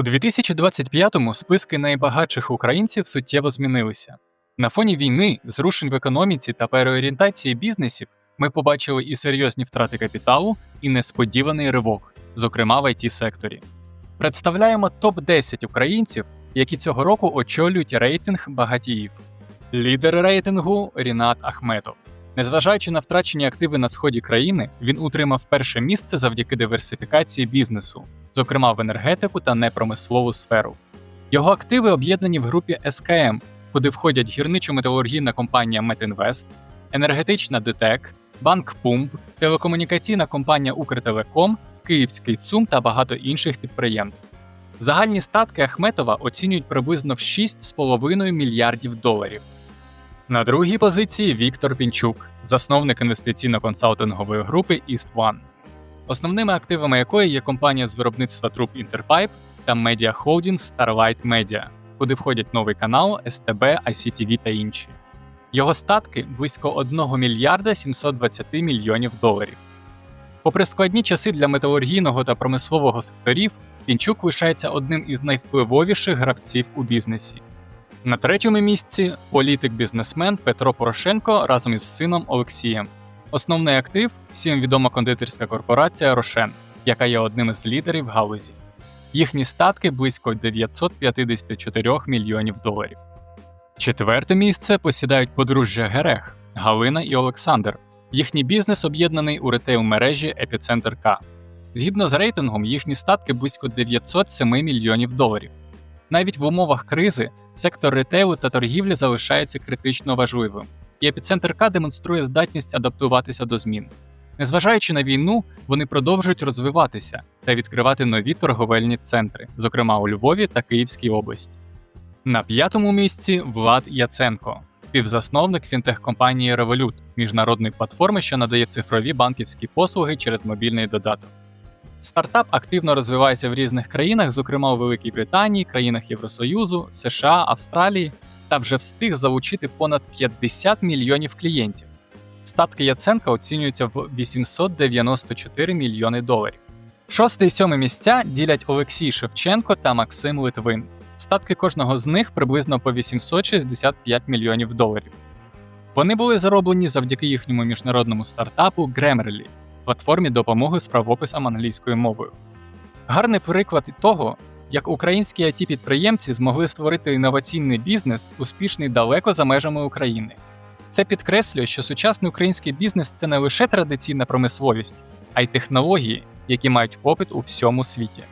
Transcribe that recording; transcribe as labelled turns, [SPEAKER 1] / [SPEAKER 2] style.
[SPEAKER 1] У 2025-му списки найбагатших українців суттєво змінилися. На фоні війни, зрушень в економіці та переорієнтації бізнесів ми побачили і серйозні втрати капіталу, і несподіваний ривок, зокрема в it секторі. Представляємо топ-10 українців, які цього року очолюють рейтинг багатіїв. Лідер рейтингу Рінат Ахметов. Незважаючи на втрачені активи на сході країни, він утримав перше місце завдяки диверсифікації бізнесу, зокрема в енергетику та непромислову сферу. Його активи об'єднані в групі СКМ, куди входять гірничо-металургійна компанія Метінвест, енергетична ДТЕК, Банк Пумп, телекомунікаційна компанія Укртелеком, Київський ЦУМ та багато інших підприємств. Загальні статки Ахметова оцінюють приблизно в 6,5 мільярдів доларів. На другій позиції Віктор Пінчук, засновник інвестиційно-консалтингової групи East One, основними активами якої є компанія з виробництва труб Interpipe та медіахолдинг Starlight Media, куди входять новий канал, СТБ, ICTV та інші. Його статки близько 1 мільярда 720 мільйонів доларів. Попри складні часи для металургійного та промислового секторів, Пінчук лишається одним із найвпливовіших гравців у бізнесі. На третьому місці політик-бізнесмен Петро Порошенко разом із сином Олексієм. Основний актив всім відома кондитерська корпорація Рошен, яка є одним із лідерів галузі. Їхні статки близько 954 мільйонів доларів. Четверте місце посідають подружжя Герех Галина і Олександр. Їхній бізнес об'єднаний у ретейл мережі Епіцентр К. Згідно з рейтингом, їхні статки близько 907 мільйонів доларів. Навіть в умовах кризи сектор ретейлу та торгівлі залишається критично важливим, і епіцентр К демонструє здатність адаптуватися до змін. Незважаючи на війну, вони продовжують розвиватися та відкривати нові торговельні центри, зокрема у Львові та Київській області. На п'ятому місці Влад Яценко, співзасновник фінтех-компанії Revolut, міжнародної платформи, що надає цифрові банківські послуги через мобільний додаток. Стартап активно розвивається в різних країнах, зокрема у Великій Британії, країнах Євросоюзу, США, Австралії, та вже встиг залучити понад 50 мільйонів клієнтів. Статки Яценка оцінюються в 894 мільйони доларів. Шосте і сьоме місця ділять Олексій Шевченко та Максим Литвин. Статки кожного з них приблизно по 865 мільйонів доларів. Вони були зароблені завдяки їхньому міжнародному стартапу Grammarly, платформі допомоги з правописом англійською мовою. Гарний приклад того, як українські it підприємці змогли створити інноваційний бізнес, успішний далеко за межами України. Це підкреслює, що сучасний український бізнес це не лише традиційна промисловість, а й технології, які мають попит у всьому світі.